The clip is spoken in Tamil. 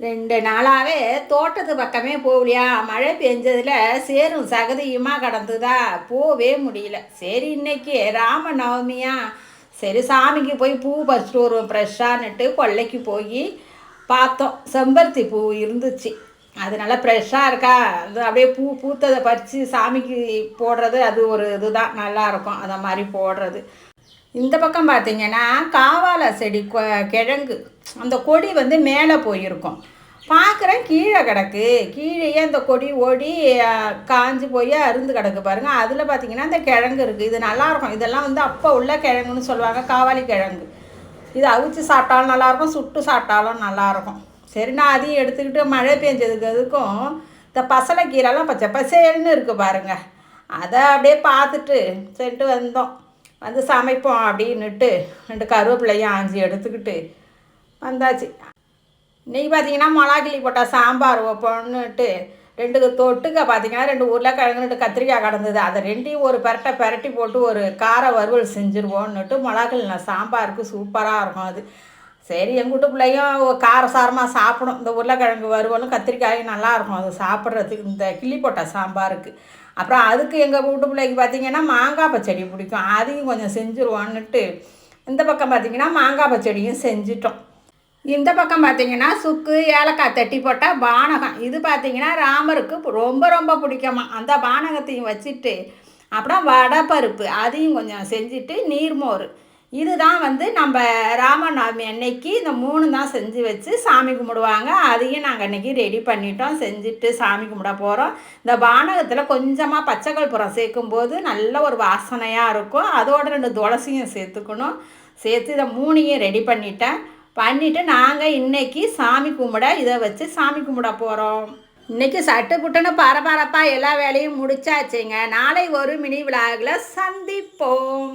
ரெண்டு நாளாகவே தோட்டத்து பக்கமே போகலையா? மழை பெஞ்சதில் சேரும் சகதியுமாக கடந்துதா? போகவே முடியல. சரி இன்னைக்கு ராம நவமியா சரி சாமிக்கு போய் பூ பறிச்சிட்டு வருவோம் ஃப்ரெஷ்ஷான்னுட்டு கொல்லைக்கு போய் பார்த்தோம். செம்பருத்தி பூ இருந்துச்சு. அதனால ஃப்ரெஷ்ஷாக இருக்கா? அது அப்படியே பூ பூத்ததை பறித்து சாமிக்கு போடுறது அது ஒரு இதுதான். நல்லாயிருக்கும் அதை மாதிரி போடுறது. இந்த பக்கம் பார்த்தீங்கன்னா காவால செடி கொ- கிழங்கு அந்த கொடி வந்து மேலே போயிருக்கும். பார்க்குறேன் கீழே கிடக்கு. கீழேயே அந்த கொடி ஓடி காஞ்சி காஞ்சு போய் அருந்து கிடக்கு பாருங்கள் அதில் பார்த்தீங்கன்னா அந்த கிழங்கு இருக்குது இது நல்லாயிருக்கும் இதெல்லாம் வந்து அப்போ உள்ள கிழங்குன்னு சொல்லுவாங்க காவாலி கிழங்கு. இது அவிச்சு சாப்பிட்டாலும் நல்லாயிருக்கும் சுட்டு சாப்பிட்டாலும் நல்லாயிருக்கும் சரி நான் அதையும் எடுத்துக்கிட்டு மழை பெஞ்சதுக்கு அதுக்கும் இந்த பசலை கீரைலாம் பச்சை பசேல்னு இருக்குது பாருங்க. அதை அப்படியே பார்த்துட்டு சரிட்டு வந்தோம். வந்து சமைப்போம் அப்படின்னுட்டு ரெண்டு கருவேப்பிலையும் ஆஞ்சி எடுத்துக்கிட்டு வந்தாச்சு. இன்னைக்கு பார்த்தீங்கன்னா மிளகாக்கிளி போட்டால் சாம்பார் வைப்போன்னுட்டு ரெண்டு தொட்டுக்க பார்த்தீங்கன்னா ரெண்டு உருளைக்கிழங்கு ரெண்டு கத்திரிக்காய் கடந்தது அதை ரெண்டையும் ஒரு பரட்டை பரட்டி போட்டு ஒரு கார வறுவல் செஞ்சுருவோன்னுட்டு மிளகாக்கிளி சாம்பாருக்கு சூப்பராக இருக்கும் அது. சரி எங்கள் வீட்டு பிள்ளையும் காரசாரமாக சாப்பிடும். இந்த உருளைக்கிழங்கு வறுவலும் கத்திரிக்காயும் நல்லாயிருக்கும். அது சாப்பிட்றதுக்கு இந்த கிள்ளி போட்ட சாம்பாருக்கு. அப்புறம் அதுக்கு எங்கள் வீட்டு பிள்ளைக்கு பார்த்தீங்கன்னா மாங்காய் பச்சடி பிடிக்கும். அதையும் கொஞ்சம் செஞ்சுருவோன்னுட்டு இந்த பக்கம் பார்த்தீங்கன்னா மாங்காய் பச்சடியும் செஞ்சிட்டோம். இந்த பக்கம் பார்த்தீங்கன்னா சுக்கு ஏலக்காய் தட்டி போட்டால் பானகம். இது பார்த்தீங்கன்னா ராமருக்கு ரொம்ப ரொம்ப பிடிக்குமா. அந்த பானகத்தையும் வச்சுட்டு அப்புறம் வடை பருப்பு அதையும் கொஞ்சம் செஞ்சுட்டு நீர்மோர். இதுதான் வந்து நம்ம ராமநவமி அன்னைக்கு இந்த மூணு தான் செஞ்சு வச்சு சாமி கும்பிடுவாங்க. அதையும் நாங்கள் அன்றைக்கி ரெடி பண்ணிட்டோம். செஞ்சுட்டு சாமி கும்பிட போகிறோம் இந்த பானகத்தில் கொஞ்சமாக பச்சை கற்பூரம் சேர்க்கும்போது நல்ல ஒரு வாசனையாக இருக்கும். அதோட ரெண்டு துளசியும் சேர்த்துக்கணும். சேர்த்து இதை மூணையும் ரெடி பண்ணிட்டேன். பண்ணிவிட்டு நாங்கள் இன்னைக்கு சாமி கும்பிட இதை வச்சு சாமி கும்பிட போகிறோம் இன்றைக்கி சட்டு புட்டுன்னு பரபரப்பாக எல்லா வேலையும் முடிச்சாச்சுங்க. நாளை ஒரு மினி விழாவில் சந்திப்போம்.